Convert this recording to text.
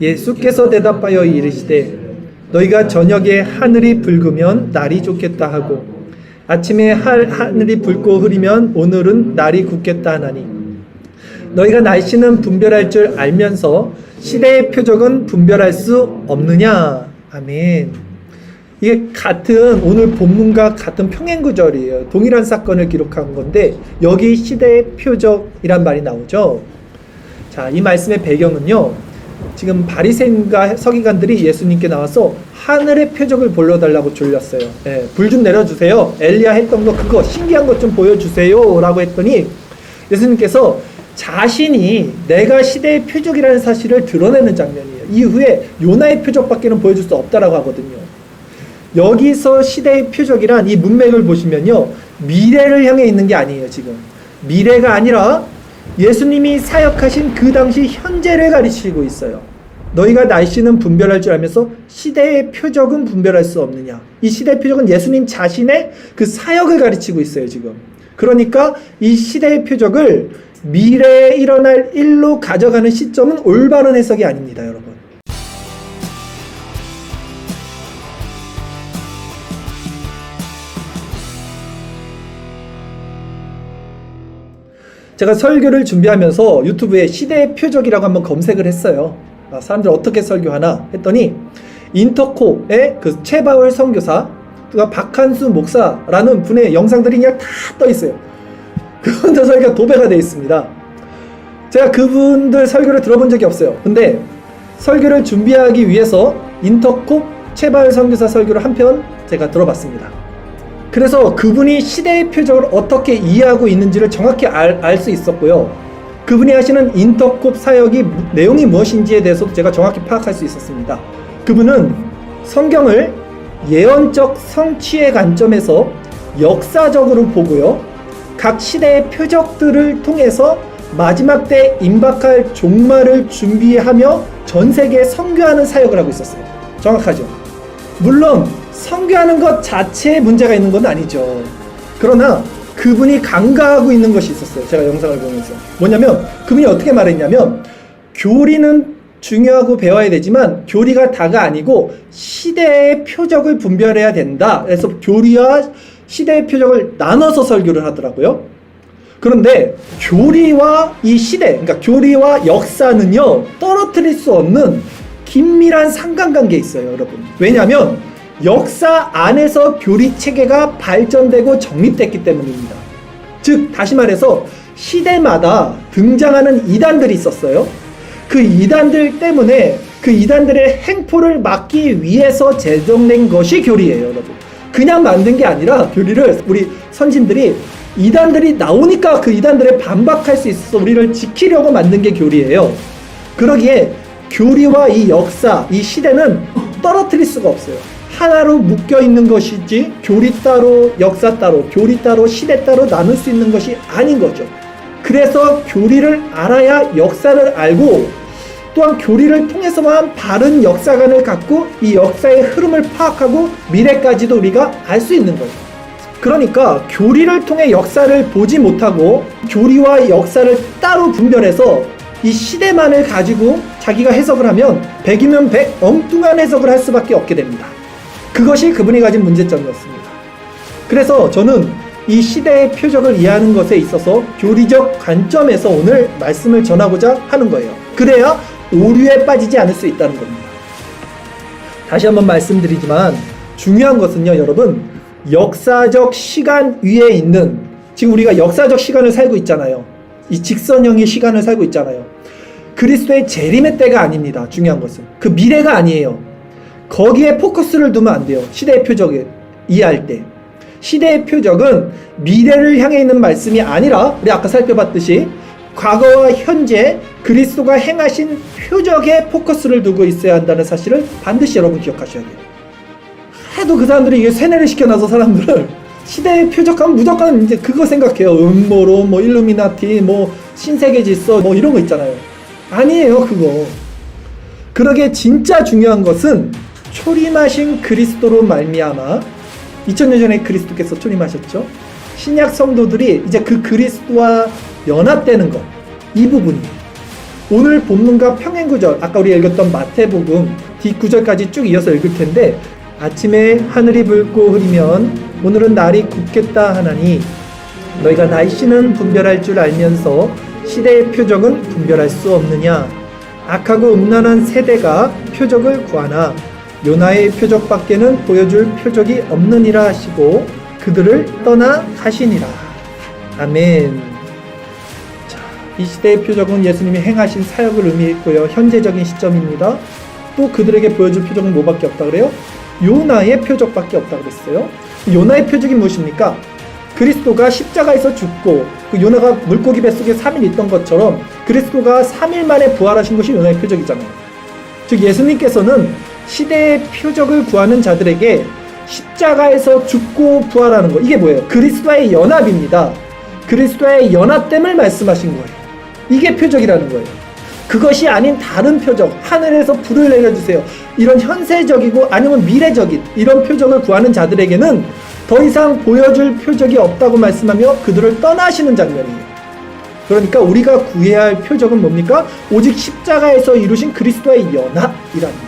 예수께서 대답하여 이르시되 너희가 저녁에 하늘이 붉으면 날이 좋겠다 하고 아침에 하, 하늘이 붉고 흐리면 오늘은 날이 굳겠다 하나니 너희가 날씨는 분별할 줄 알면서 시대의 표적은 분별할 수 없느냐? 아멘. 이게 같은 오늘 본문과 같은 평행 구절이에요. 동일한 사건을 기록한 건데 여기 시대의 표적이란 말이 나오죠 자 이 말씀의 배경은요 지금 바리새인과 서기관들이 예수님께 나와서 하늘의 표적을 보여달라고 졸렸어요. 예, 불좀 내려주세요. 엘리야 했던 거 그거 신기한 것 좀 보여주세요라고 했더니 예수님께서 자신이 내가 시대의 표적이라는 사실을 드러내는 장면이에요. 이후에 요나의 표적밖에는 보여줄 수 없다라고 하거든요. 여기서 시대의 표적이란 이 문맥을 보시면요. 미래를 향해 있는 게 아니에요, 지금. 미래가 아니라 예수님이 사역하신 그 당시 현재를 가리치고 있어요. 너희가 날씨는 분별할 줄 알면서 시대의 표적은 분별할 수 없느냐. 이 시대의 표적은 예수님 자신의 그 사역을 가리치고 있어요, 지금. 그러니까 이 시대의 표적을 미래에 일어날 일로 가져가는 시점은 올바른 해석이 아닙니다, 여러분. 제가 설교를 준비하면서 유튜브에 시대의 표적이라고 한번 검색을 했어요. 아, 사람들 어떻게 설교하나 했더니 인터코의 그 최바울 선교사, 그 박한수 목사라는 분의 영상들이 그냥 다 떠 있어요. 그분들 설교가 도배가 되어 있습니다. 제가 그분들 설교를 들어본 적이 없어요. 근데 설교를 준비하기 위해서 인터콥 최바울 선교사 설교를 한 편 제가 들어봤습니다. 그래서 그분이 시대의 표적을 어떻게 이해하고 있는지를 정확히 알 수 있었고요. 그분이 하시는 인터콥 사역이 무- 내용이 무엇인지에 대해서도 제가 정확히 파악할 수 있었습니다. 그분은 성경을 예언적 성취의 관점에서 역사적으로 보고요. 각 시대의 표적들을 통해서 마지막 때 임박할 종말을 준비하며 전 세계에 선교하는 사역을 하고 있었어요. 정확하죠? 물론 선교하는 것 자체에 문제가 있는 건 아니죠. 그러나 그분이 강가하고 있는 것이 있었어요. 제가 영상을 보면서. 뭐냐면 그분이 어떻게 말했냐면 교리는 중요하고 배워야 되지만 교리가 다가 아니고 시대의 표적을 분별해야 된다. 그래서 교리와 시대의 표적을 나눠서 설교를 하더라고요. 그런데 교리와 이 시대, 그러니까 교리와 역사는요, 떨어뜨릴 수 없는 긴밀한 상관관계에 있어요, 여러분. 왜냐하면 역사 안에서 교리 체계가 발전되고 정립됐기 때문입니다. 즉, 다시 말해서 시대마다 등장하는 이단들이 있었어요. 그 이단들 때문에 그 이단들의 행포를 막기 위해서 제정된 것이 교리예요, 여러분. 그냥 만든 게 아니라 교리를 우리 선진들이 이단들이 나오니까 그 이단들에 반박할 수 있어서 우리를 지키려고 만든 게 교리예요. 그러기에 교리와 이 역사, 이 시대는 떨어뜨릴 수가 없어요. 하나로 묶여 있는 것이지 교리 따로, 역사 따로, 교리 따로, 시대 따로 나눌 수 있는 것이 아닌 거죠. 그래서 교리를 알아야 역사를 알고 또한 교리를 통해서만 바른 역사관을 갖고 이 역사의 흐름을 파악하고 미래까지도 우리가 알 수 있는 거예요. 그러니까 교리를 통해 역사를 보지 못하고 교리와 역사를 따로 분별해서 이 시대만을 가지고 자기가 해석을 하면 100이면 100 엉뚱한 해석을 할 수밖에 없게 됩니다. 그것이 그분이 가진 문제점이었습니다. 그래서 저는 이 시대의 표적을 이해하는 것에 있어서 교리적 관점에서 오늘 말씀을 전하고자 하는 거예요. 그래야 오류에 빠지지 않을 수 있다는 겁니다. 다시 한번 말씀드리지만 중요한 것은요, 여러분. 역사적 시간 위에 있는 지금 우리가 역사적 시간을 살고 있잖아요. 이 직선형의 시간을 살고 있잖아요. 그리스도의 재림의 때가 아닙니다. 중요한 것은 그 미래가 아니에요. 거기에 포커스를 두면 안 돼요. 시대의 표적을 이해할 때. 시대의 표적은 미래를 향해 있는 말씀이 아니라 우리 아까 살펴봤듯이 과거와 현재 그리스도가 행하신 표적에 포커스를 두고 있어야 한다는 사실을 반드시 여러분 기억하셔야 돼요. 해도 그 사람들이 이게 세뇌를 시켜놔서 사람들을 시대의 표적하면 무조건 이제 그거 생각해요. 음모로 뭐 일루미나티 뭐 신세계 질서 뭐 이런 거 있잖아요. 아니에요 그거. 그러게 진짜 중요한 것은 초림하신 그리스도로 말미암아 2000년 전에 그리스도께서 초림하셨죠. 신약 성도들이 이제 그 그리스도와 연합되는 것 이 부분이 오늘 본문과 평행 구절 아까 우리 읽었던 마태복음 뒷구절까지 쭉 이어서 읽을 텐데 아침에 하늘이 붉고 흐리면 오늘은 날이 굽겠다 하나니 너희가 날씨는 분별할 줄 알면서 시대의 표적은 분별할 수 없느냐? 악하고 음란한 세대가 표적을 구하나? 요나의 표적밖에는 보여줄 표적이 없느니라 하시고 그들을 떠나 가시니라. 아멘. 자, 이 시대의 표적은 예수님이 행하신 사역을 의미했고요. 현재적인 시점입니다. 또 그들에게 보여줄 표적은 뭐밖에 없다 그래요? 요나의 표적밖에 없다 그랬어요. 요나의 표적이 무엇입니까? 그리스도가 십자가에서 죽고 그 요나가 물고기 뱃속에 3일 있던 것처럼 그리스도가 3일 만에 부활하신 것이 요나의 표적이잖아요. 즉 예수님께서는 시대의 표적을 구하는 자들에게 십자가에서 죽고 부활하는 거 이게 뭐예요? 그리스도와의 연합입니다. 그리스도와의 연합됨을 말씀하신 거예요. 이게 표적이라는 거예요. 그것이 아닌 다른 표적, 하늘에서 불을 내려주세요. 이런 현세적이고 아니면 미래적인 이런 표적을 구하는 자들에게는 더 이상 보여줄 표적이 없다고 말씀하며 그들을 떠나시는 장면이에요. 그러니까 우리가 구해야 할 표적은 뭡니까? 오직 십자가에서 이루신 그리스도의 연합이라는.